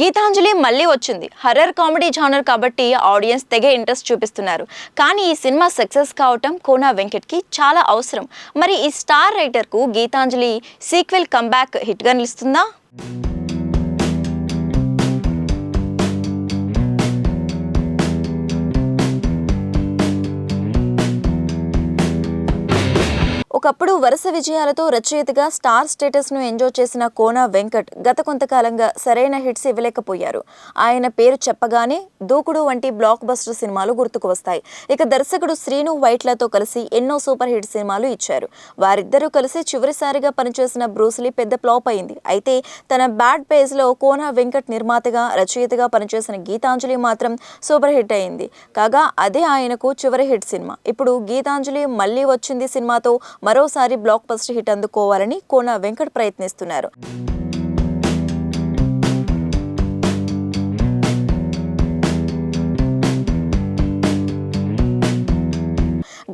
గీతాంజలి మళ్ళీ వచ్చింది. Horror comedy genre కాబట్టి ఆడియన్స్ తెగ ఇంట్రెస్ట్ చూపిస్తున్నారు. కానీ ఈ సినిమా సక్సెస్ కావటం కోనా వెంకట్కి చాలా అవసరం. మరి ఈ స్టార్ రైటర్కు గీతాంజలి సీక్వెల్ కంబ్యాక్ హిట్గా నిలుస్తుందా? ఒకప్పుడు వరుస విజయాలతో రచయితగా స్టార్ స్టేటస్ను ఎంజాయ్ చేసిన కోన వెంకట్ గత కొంతకాలంగా సరైన హిట్స్ ఇవ్వలేకపోయారు. ఆయన పేరు చెప్పగానే దూకుడు వంటి బ్లాక్ బస్టర్ సినిమాలు గుర్తుకు వస్తాయి. ఇక దర్శకుడు శ్రీను వైట్లతో కలిసి ఎన్నో సూపర్ హిట్ సినిమాలు ఇచ్చారు. వారిద్దరూ కలిసి చివరిసారిగా పనిచేసిన బ్రూస్లీ పెద్ద ఫ్లాప్ అయింది. అయితే తన బ్యాడ్ పేజ్లో కోన వెంకట్ నిర్మాతగా రచయితగా పనిచేసిన గీతాంజలి మాత్రం సూపర్ హిట్ అయింది. కాగా అదే ఆయనకు చివరి హిట్ సినిమా. ఇప్పుడు గీతాంజలి మళ్ళీ వచ్చింది సినిమాతో మరోసారి బ్లాక్ బస్టర్ హిట్ అందుకోవాలని కోన వెంకట్ ప్రయత్నిస్తున్నారు.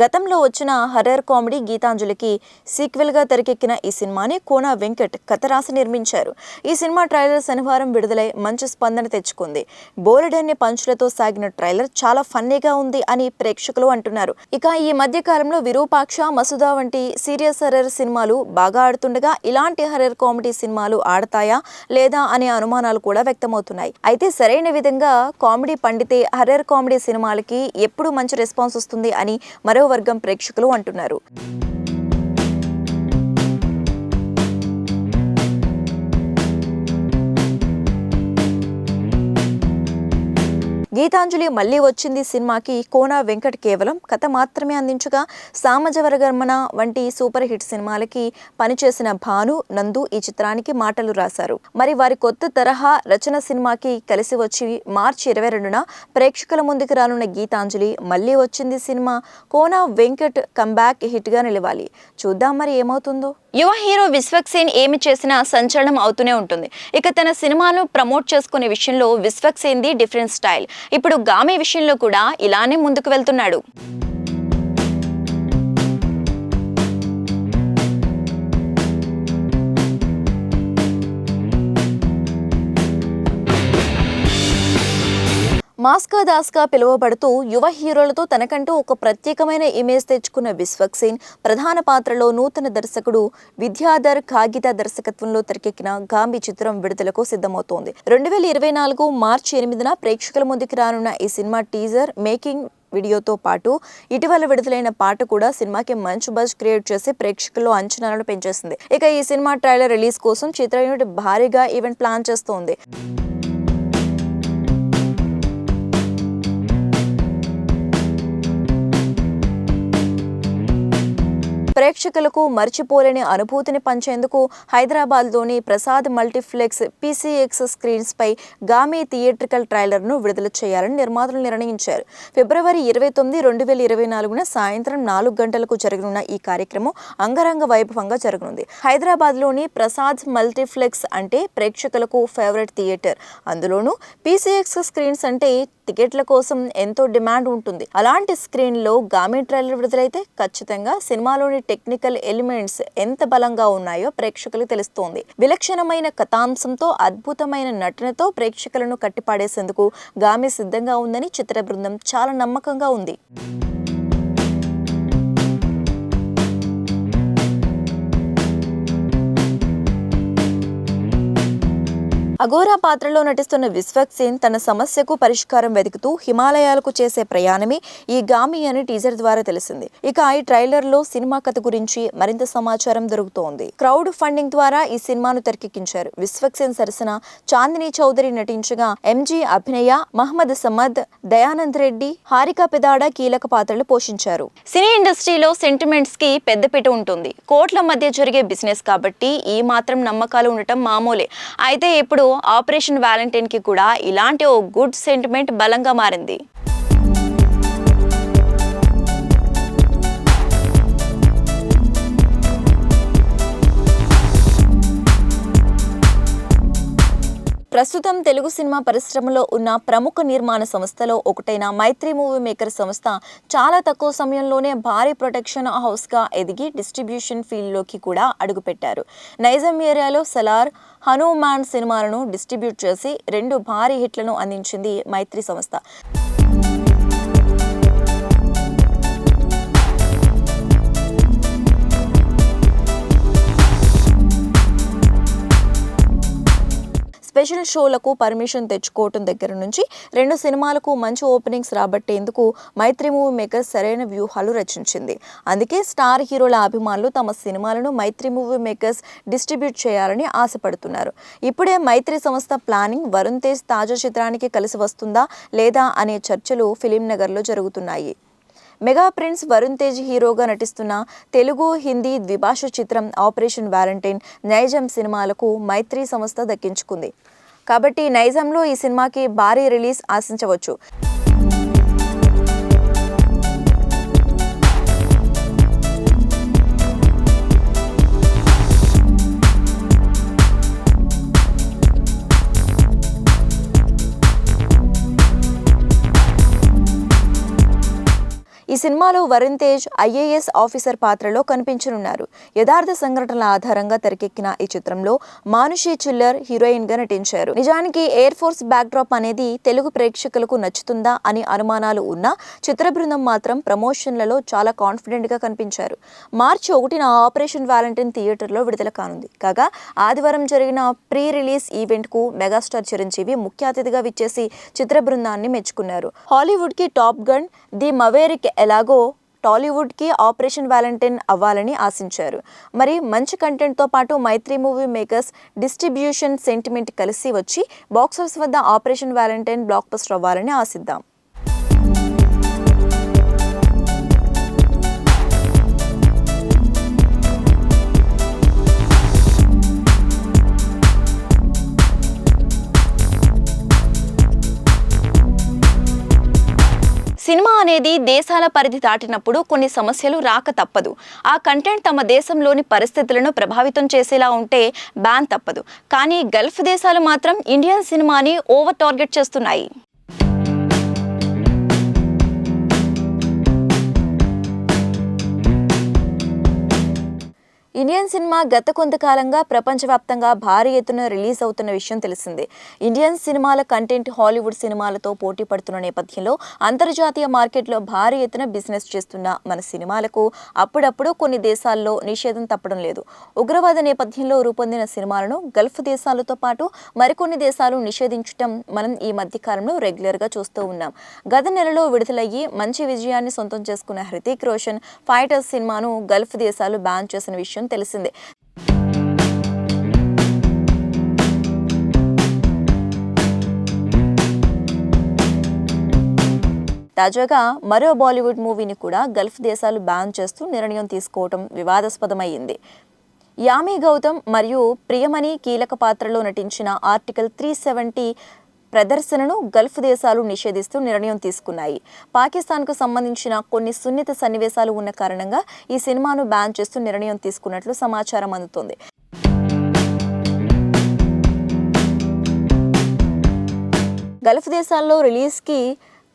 గతంలో వచ్చిన హర్రర్ కామెడీ గీతాంజలికి సీక్వెల్గా తెరకెక్కిన ఈ సినిమాని కోన వెంకట్ కథ రాసి నిర్మించారు. ఈ సినిమా ట్రైలర్ శనివారం విడుదలై మంచి స్పందన తెచ్చుకుంది. బోలెడన్ని పంచులతో సాగిన ట్రైలర్ చాలా ఫన్నీగా ఉంది అని ప్రేక్షకులు అంటున్నారు. ఇక ఈ మధ్య కాలంలో విరూపాక్ష మసుదా వంటి సీరియస్ హర్రర్ సినిమాలు బాగా ఆడుతుండగా ఇలాంటి హర్రర్ కామెడీ సినిమాలు ఆడతాయా లేదా అనే అనుమానాలు కూడా వ్యక్తమవుతున్నాయి. అయితే సరైన విధంగా కామెడీ పండితే హర్రర్ కామెడీ సినిమాలకి ఎప్పుడు మంచి రెస్పాన్స్ వస్తుంది అని మరో వర్గం ప్రేక్షకులు అంటున్నారు. గీతాంజలి మళ్ళీ వచ్చింది సినిమాకి. కోన వెంకట్ కేవలం కథ మాత్రమే అందించగా సామజవరగర్మన వంటి సూపర్ హిట్ సినిమాలకి పనిచేసిన భాను నందు ఈ చిత్రానికి మాటలు రాశారు. మరి వారి కొత్త తరహా రచన సినిమాకి కలిసి వచ్చి మార్చి ఇరవై రెండున ప్రేక్షకుల ముందుకు రానున్న గీతాంజలి మళ్ళీ వచ్చింది సినిమా. కోన వెంకట్ కంబ్యాక్ హిట్గా నిలవాలి. చూద్దాం మరి ఏమవుతుందో. యువ హీరో విశ్వక్ సేన్ ఏమి చేసినా సంచలనం అవుతూనే ఉంటుంది. ఇక తన సినిమాను ప్రమోట్ చేసుకునే విషయంలో విశ్వక్ సేన్ది డిఫరెంట్ స్టైల్. ఇప్పుడు గామి విషయంలో కూడా ఇలానే ముందుకు వెళ్తున్నాడు. మాస్కా దాస్గా పిలువబడుతూ యువ హీరోలతో తనకంటూ ఒక ప్రత్యేకమైన ఇమేజ్ తెచ్చుకున్న విశ్వక్ సేన్ ప్రధాన పాత్రలో నూతన దర్శకుడు విద్యాధర్ కాగిత దర్శకత్వంలో తెరకెక్కిన గాంభీ చిత్రం విడుదలకు సిద్ధమవుతోంది. రెండు వేల ఇరవై నాలుగు మార్చి ఎనిమిదిన ప్రేక్షకుల ముందుకు రానున్న ఈ సినిమా టీజర్ మేకింగ్ వీడియోతో పాటు ఇటీవల విడుదలైన పాట కూడా సినిమాకి మంచి బజ్ క్రియేట్ చేసి ప్రేక్షకుల్లో అంచనాలను పెంచేసింది. ఇక ఈ సినిమా ట్రైలర్ రిలీజ్ కోసం చిత్ర యూనిట్ భారీగా ఈవెంట్ ప్లాన్ చేస్తోంది. ప్రేక్షకులకు మర్చిపోలేని అనుభూతిని పంచేందుకు హైదరాబాద్లోని ప్రసాద్ మల్టీప్లెక్స్ పీసీఎక్స్ స్క్రీన్స్పై గామీ థియేట్రికల్ ట్రైలర్ను విడుదల చేయాలని నిర్మాతలు నిర్ణయించారు. ఫిబ్రవరి ఇరవై తొమ్మిది రెండు వేల ఇరవై నాలుగున సాయంత్రం నాలుగు గంటలకు జరగనున్న ఈ కార్యక్రమం అంగరంగ వైభవంగా జరగనుంది. హైదరాబాద్లోని ప్రసాద్ మల్టీప్లెక్స్ అంటే ప్రేక్షకులకు ఫేవరెట్ థియేటర్. అందులోనూ పీసీఎక్స్ స్క్రీన్స్ అంటే టికెట్ల కోసం ఎంతో డిమాండ్ ఉంటుంది. అలాంటి స్క్రీన్లో గామి ట్రైలర్ విడుదలైతే ఖచ్చితంగా సినిమాలోని టెక్నికల్ ఎలిమెంట్స్ ఎంత బలంగా ఉన్నాయో ప్రేక్షకులకు తెలుస్తోంది. విలక్షణమైన కథాంశంతో అద్భుతమైన నటనతో ప్రేక్షకులను కట్టిపాడేసేందుకు గామి సిద్ధంగా ఉందని చిత్ర బృందం చాలా నమ్మకంగా ఉంది. అఘోరా పాత్రలో నటిస్తున్న విశ్వక్ సేన్ తన సమస్యకు పరిష్కారం వెతుకుతూ హిమాలయాలకు చేసే ప్రయాణమే ఈ గామి అని టీజర్ ద్వారా తెలిసింది. ఇక ఈ ట్రైలర్లో సినిమా కథ గురించి మరింత సమాచారం దొరుకుతోంది. క్రౌడ్ ఫండింగ్ ద్వారా ఈ సినిమాను తెరకెక్కించారు. విశ్వక్ సేన్ సరసన చాందిని చౌదరి నటించగా ఎంజీ అభినయ మహమ్మద్ సమద్ దయానంద్ రెడ్డి హారిక పెదాడ కీలక పాత్రలు పోషించారు. సినీ ఇండస్ట్రీలో సెంటిమెంట్స్కి పెద్దపీట ఉంటుంది. కోట్ల మధ్య జరిగే బిజినెస్ కాబట్టి ఈ మాత్రం నమ్మకాలు ఉండటం మామూలే. అయితే ఇప్పుడు ఆపరేషన్ వ్యాలంటైన్కి కూడా ఇలాంటి ఓ గుడ్ సెంటిమెంట్ బలంగా మారింది. ప్రస్తుతం తెలుగు సినిమా పరిశ్రమలో ఉన్న ప్రముఖ నిర్మాణ సంస్థలో ఒకటైన మైత్రి మూవీ మేకర్ సంస్థ చాలా తక్కువ సమయంలోనే భారీ ప్రొటెక్షన్ హౌస్గా ఎదిగి డిస్ట్రిబ్యూషన్ ఫీల్డ్లోకి కూడా అడుగుపెట్టారు. నైజం ఏరియాలో సలార్ హనుమాన్ సినిమాలను డిస్ట్రిబ్యూట్ చేసి రెండు భారీ హిట్లను అందించింది మైత్రి సంస్థ. స్పెషల్ షోలకు పర్మిషన్ తెచ్చుకోవటం దగ్గర నుంచి రెండు సినిమాలకు మంచి ఓపెనింగ్స్ రాబట్టేందుకు మైత్రి మూవీ మేకర్ సరైన వ్యూహాలు రచించింది. అందుకే స్టార్ హీరోల అభిమానులు తమ సినిమాలను మైత్రి మూవీ మేకర్స్ డిస్ట్రిబ్యూట్ చేయాలని ఆశపడుతున్నారు. ఇప్పుడే మైత్రి సంస్థ ప్లానింగ్ వరుణ్ తేజ్ తాజా చిత్రానికి కలిసి వస్తుందా లేదా అనే చర్చలు ఫిలిం నగర్లో జరుగుతున్నాయి. మెగా ప్రిన్స్ వరుణ్ తేజ్ హీరోగా నటిస్తున్న తెలుగు హిందీ ద్విభాష చిత్రం ఆపరేషన్ వ్యాలంటైన్ నైజం సినిమాలకు మైత్రి సంస్థ దక్కించుకుంది. కాబట్టి నైజంలో ఈ సినిమాకి భారీ రిలీజ్ ఆశించవచ్చు. సినిమాలో వరుణ్ తేజ్ ఐఏఎస్ ఆఫీసర్ పాత్రలో కనిపించనున్నారు. యథార్థ సంఘటనల ఆధారంగా తెరకెక్కిన ఈ చిత్రంలో మానుషి చిల్లర్ హీరోయిన్గా నటించారు. నిజానికి ఎయిర్ ఫోర్స్ బ్యాక్డ్రాప్ అనేది తెలుగు ప్రేక్షకులకు నచ్చుతుందా అని అనుమానాలు ఉన్నా చిత్ర బృందం మాత్రం ప్రమోషన్లలో చాలా కాన్ఫిడెంట్గా కనిపించారు. మార్చి ఒకటిన ఆపరేషన్ వ్యాలంటైన్ థియేటర్లో విడుదల కానుంది. కాగా ఆదివారం జరిగిన ప్రీ రిలీజ్ ఈవెంట్కు మెగాస్టార్ చిరంజీవి ముఖ్య అతిథిగా విచ్చేసి చిత్ర బృందాన్ని మెచ్చుకున్నారు. హాలీవుడ్కి టాప్ గన్ ది మవేరిక్ ఎలాగో టాలీవుడ్కి ఆపరేషన్ వ్యాలంటైన్ అవ్వాలని ఆశించారు. మరి మంచి కంటెంట్తో పాటు Mythri movie makers distribution sentiment కలిసి వచ్చి బాక్సాఫీస్ వద్ద ఆపరేషన్ వ్యాలంటైన్ బ్లాక్ బస్టర్ అవ్వాలని ఆశిద్దాం. అనేది దేశాల పరిధి దాటినప్పుడు కొన్ని సమస్యలు రాక తప్పదు. ఆ కంటెంట్ తమ దేశంలోని పరిస్థితులను ప్రభావితం చేసేలా ఉంటే బ్యాన్ తప్పదు. కానీ గల్ఫ్ దేశాలు మాత్రం ఇండియన్ సినిమాని ఓవర్ టార్గెట్ చేస్తున్నాయి. ఇండియన్ సినిమా గత కొంతకాలంగా ప్రపంచవ్యాప్తంగా భారీ ఎత్తున రిలీజ్ అవుతున్న విషయం తెలిసిందే. ఇండియన్ సినిమాల కంటెంట్ హాలీవుడ్ సినిమాలతో పోటీ పడుతున్న నేపథ్యంలో అంతర్జాతీయ మార్కెట్లో భారీ ఎత్తున బిజినెస్ చేస్తున్న మన సినిమాలకు అప్పుడప్పుడు కొన్ని దేశాల్లో నిషేధం తప్పడం లేదు. ఉగ్రవాద నేపథ్యంలో రూపొందిన సినిమాలను గల్ఫ్ దేశాలతో పాటు మరికొన్ని దేశాలు నిషేధించడం మనం ఈ మధ్య కాలంలో రెగ్యులర్గా చూస్తూ ఉన్నాం. గత నెలలో విడుదలయ్యి మంచి విజయాన్ని సొంతం చేసుకున్న హృతిక్ రోషన్ ఫైటర్స్ సినిమాను గల్ఫ్ దేశాలు బ్యాన్ చేసిన విషయం తెలిసిందే. తాజాగా మరో బాలీవుడ్ మూవీని కూడా గల్ఫ్ దేశాలు బ్యాన్ చేస్తూ నిర్ణయం తీసుకోవడం వివాదాస్పదమైంది. యామి గౌతమ్ మరియు ప్రియమణి కీలక పాత్రలో నటించిన ఆర్టికల్ త్రీ సెవెంటీ ప్రదర్శనను గల్ఫ్ దేశాలు నిషేధిస్తూ నిర్ణయం తీసుకున్నాయి. పాకిస్తాన్కు సంబంధించిన కొన్ని సున్నిత సన్నివేశాలు ఉన్న కారణంగా ఈ సినిమాను బ్యాన్ చేస్తూ నిర్ణయం తీసుకున్నట్లు సమాచారం అందుతోంది. గల్ఫ్ దేశాల్లో రిలీజ్కి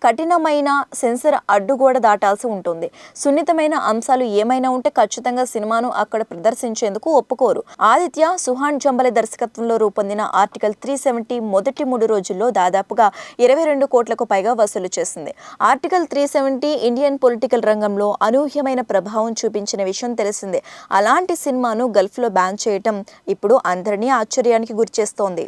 కఠినమైన సెన్సర్ అడ్డుగోడ దాటాల్సి ఉంటుంది. సున్నితమైన అంశాలు ఏమైనా ఉంటే ఖచ్చితంగా సినిమాను అక్కడ ప్రదర్శించేందుకు ఒప్పుకోరు. ఆదిత్య సుహాన్ జంబలే దర్శకత్వంలో రూపొందిన ఆర్టికల్ త్రీ సెవెంటీ మొదటి మూడు రోజుల్లో దాదాపుగా ఇరవై రెండు కోట్లకు పైగా వసూలు చేసింది. Article three seventy Indian political రంగంలో అనూహ్యమైన ప్రభావం చూపించిన విషయం తెలిసిందే. అలాంటి సినిమాను గల్ఫ్లో బ్యాన్ చేయటం ఇప్పుడు అందరినీ ఆశ్చర్యానికి గురిచేస్తోంది.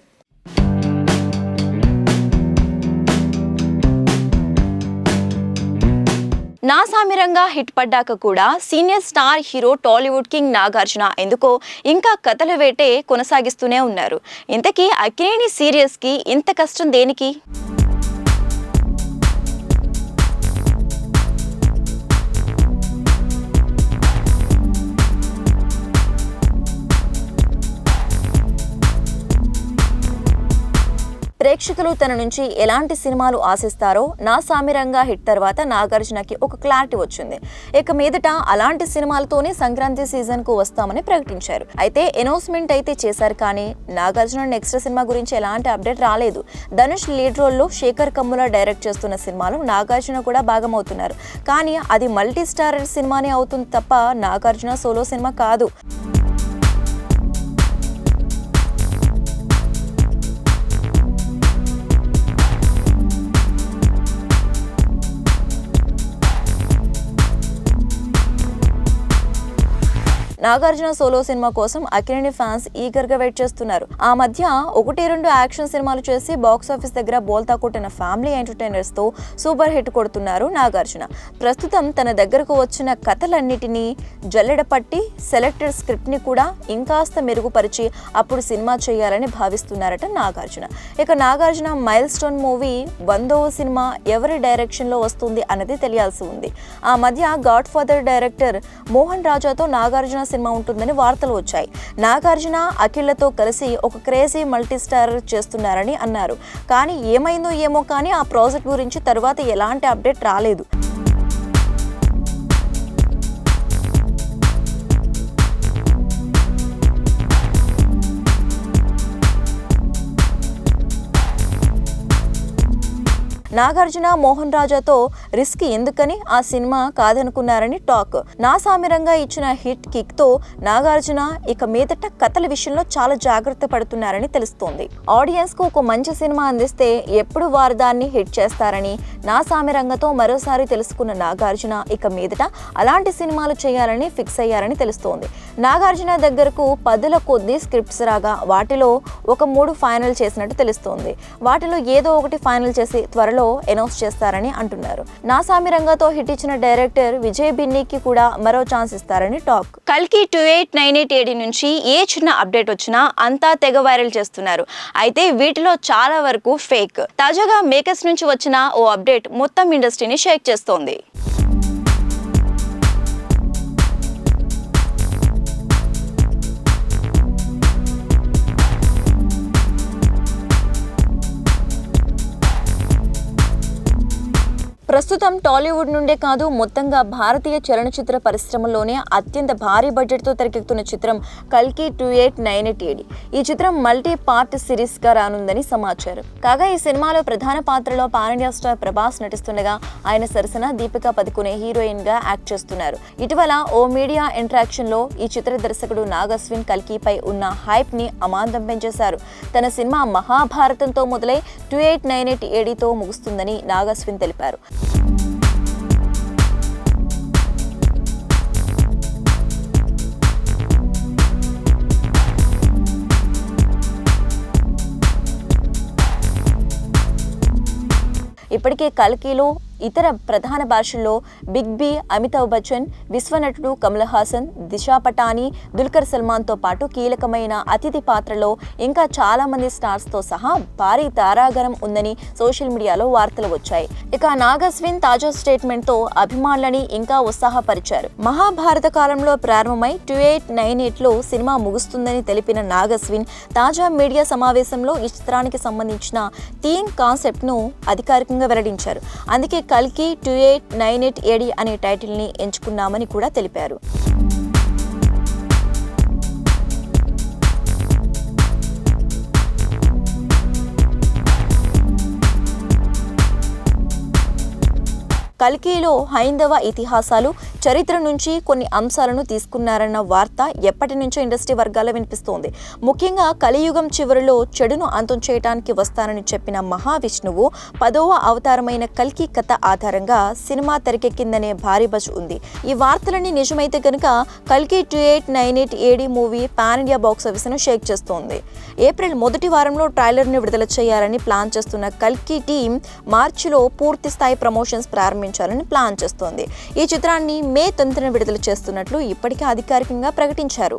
నా సామిరంగా హిట్ పడ్డాక కూడా senior star hero Tollywood king Nagarjuna ఎందుకో ఇంకా కథల వేటే కొనసాగిస్తూనే ఉన్నారు. ఇంతకీ అక్కినేని సీరియస్కి ఇంత కష్టం దేనికి? ప్రేక్షకులు తన నుంచి ఎలాంటి సినిమాలు ఆశిస్తారో నా సామిరంగా హిట్ తర్వాత నాగార్జునకి ఒక క్లారిటీ వచ్చింది. ఇక మీదట అలాంటి సినిమాలతోనే సంక్రాంతి సీజన్కు వస్తామని ప్రకటించారు. అయితే అనౌన్స్మెంట్ అయితే చేశారు కానీ నాగార్జున నెక్స్ట్ సినిమా గురించి ఎలాంటి అప్డేట్ రాలేదు. ధనుష్ లీడ్ రోల్లో శేఖర్ కమ్ముల డైరెక్ట్ చేస్తున్న సినిమాలో నాగార్జున కూడా భాగమవుతున్నారు. కానీ అది మల్టీ స్టారర్ సినిమానే అవుతుంది తప్ప నాగార్జున సోలో సినిమా కాదు. నాగార్జున సోలో సినిమా కోసం అఖిలని ఫ్యాన్స్ ఈగర్గా వెయిట్ చేస్తున్నారు. ఆ మధ్య ఒకటి రెండు యాక్షన్ సినిమాలు చేసి బాక్స్ ఆఫీస్ దగ్గర బోల్తా కొట్టిన ఫ్యామిలీ ఎంటర్టైనర్స్తో సూపర్ హిట్ కొడుతున్నారు నాగార్జున. ప్రస్తుతం తన దగ్గరకు వచ్చిన కథలన్నిటినీ జల్లెడ పట్టి సెలెక్టెడ్ స్క్రిప్ట్ని కూడా ఇంకాస్త మెరుగుపరిచి అప్పుడు సినిమా చేయాలని భావిస్తున్నారట నాగార్జున. ఇక నాగార్జున మైల్ స్టోన్ మూవీ వందవ సినిమా ఎవరి డైరెక్షన్లో వస్తుంది అన్నది తెలియాల్సి ఉంది. ఆ మధ్య గాడ్ ఫాదర్ డైరెక్టర్ మోహన్ రాజాతో నాగార్జున సినిమా ఉంటుందని వార్తలు వచ్చాయి. నాగార్జున అఖిళ్ళతో కలిసి ఒక క్రేజీ మల్టీస్టార్ చేస్తున్నారని అన్నారు. కానీ ఏమైందో ఏమో కానీ ఆ ప్రాజెక్ట్ గురించి తర్వాత ఎలాంటి అప్డేట్ రాలేదు. నాగార్జున మోహన్ రాజాతో రిస్క్ ఎందుకని ఆ సినిమా కాదనుకున్నారని టాక్. నా సామిరంగా ఇచ్చిన హిట్ కిక్తో నాగార్జున ఇక మీదట కథల విషయంలో చాలా జాగ్రత్త పడుతున్నారని తెలుస్తోంది. ఆడియన్స్కు ఒక మంచి సినిమా అందిస్తే ఎప్పుడు వారు దాన్ని హిట్ చేస్తారని నా సామిరంగతో మరోసారి తెలుసుకున్న నాగార్జున ఇక మీదట అలాంటి సినిమాలు చేయాలని ఫిక్స్ అయ్యారని తెలుస్తోంది. నాగార్జున దగ్గరకు పదుల కొద్ది స్క్రిప్ట్స్ రాగా వాటిలో ఒక మూడు ఫైనల్ చేసినట్టు తెలుస్తోంది. వాటిలో ఏదో ఒకటి ఫైనల్ చేసి త్వరలో అనౌన్స్ చేస్తారని అంటున్నారు. నాసామి రంగతో హిట్ ఇచ్చిన డైరెక్టర్ విజయ్ బిన్నీకి కూడా మరో ఛాన్స్ ఇస్తారని టాక్. కల్కి two eight nine eight AD నుంచి ఏ చిన్న అప్డేట్ వచ్చినా అంతా తెగ వైరల్ చేస్తున్నారు. అయితే వీటిలో చాలా వరకు ఫేక్. తాజాగా మేకర్స్ నుంచి వచ్చిన ఓ అప్డేట్ మొత్తం ఇండస్ట్రీని షేక్ చేస్తోంది. ప్రస్తుతం టాలీవుడ్ నుండే కాదు మొత్తంగా భారతీయ చలనచిత్ర పరిశ్రమలోనే అత్యంత భారీ బడ్జెట్తో తెరకెక్కుతున్న చిత్రం కల్కి two eight nine eight AD. ఈ చిత్రం మల్టీ పార్ట్ సిరీస్గా రానుందని సమాచారం. కాగా ఈ సినిమాలో ప్రధాన పాత్రలో పాన్ ఇండియా స్టార్ ప్రభాస్ నటిస్తుండగా ఆయన సరసన దీపికా పదుకునే హీరోయిన్గా యాక్ట్ చేస్తున్నారు. ఇటీవల ఓ మీడియా ఇంటరాక్షన్లో ఈ చిత్ర దర్శకుడు నాగస్విన్ కల్కిపై ఉన్న హైప్ని అమాంతం పెంచేశారు. తన సినిమా మహాభారతంతో మొదలై టూ ఎయిట్ నైన్ ఎయిట్ ఏడీతో ముగుస్తుందని నాగస్విన్ తెలిపారు. ఇప్పటికే కల్కిలో ఇతర ప్రధాన భాషల్లో బిగ్ బి అమితాబ్ బచ్చన్ విశ్వనటుడు కమల్ హాసన్ దిశా పటాని దుల్కర్ సల్మాన్తో పాటు కీలకమైన అతిథి పాత్రలో ఇంకా చాలామంది స్టార్స్తో సహా భారీ తారాగరం ఉందని సోషల్ మీడియాలో వార్తలు వచ్చాయి. ఇక నాగస్విన్ తాజా స్టేట్మెంట్తో అభిమానులని ఇంకా ఉత్సాహపరిచారు. మహాభారత కాలంలో ప్రారంభమై టూ ఎయిట్ నైన్ ఎయిట్లో సినిమా ముగుస్తుందని తెలిపిన నాగస్విన్ తాజా మీడియా సమావేశంలో ఈ చిత్రానికి సంబంధించిన థీమ్ కాన్సెప్ట్ను అధికారికంగా వెల్లడించారు. అందుకే కల్కి two eight nine eight AD అనే టైటిల్ని ఎంచుకున్నామని కూడా తెలిపారు. కల్కిలో హైందవ ఇతిహాసాలు చరిత్ర నుంచి కొన్ని అంశాలను తీసుకున్నారన్న వార్త ఎప్పటి నుంచో ఇండస్ట్రీ వర్గాల్లో వినిపిస్తోంది. ముఖ్యంగా కలియుగం చివరిలో చెడును అంతం చేయడానికి వస్తానని చెప్పిన మహావిష్ణువు పదవ అవతారమైన కల్కి కథ ఆధారంగా సినిమా తెరకెక్కిందనే భారీ బజ్ ఉంది. ఈ వార్తలన్నీ నిజమైతే కనుక కల్కి two eight nine eight AD movie pan India box ఆఫీస్ను shake చేస్తోంది. ఏప్రిల్ మొదటి వారంలో ట్రైలర్ని విడుదల చేయాలని ప్లాన్ చేస్తున్న కల్కి టీం మార్చిలో పూర్తి స్థాయి ప్రమోషన్స్ ప్రారంభించాలని ప్లాన్ చేస్తోంది. ఈ చిత్రాన్ని మే తొమ్మిదిన విడుదల చేస్తున్నట్లు ఇప్పటికే అధికారికంగా ప్రకటించారు.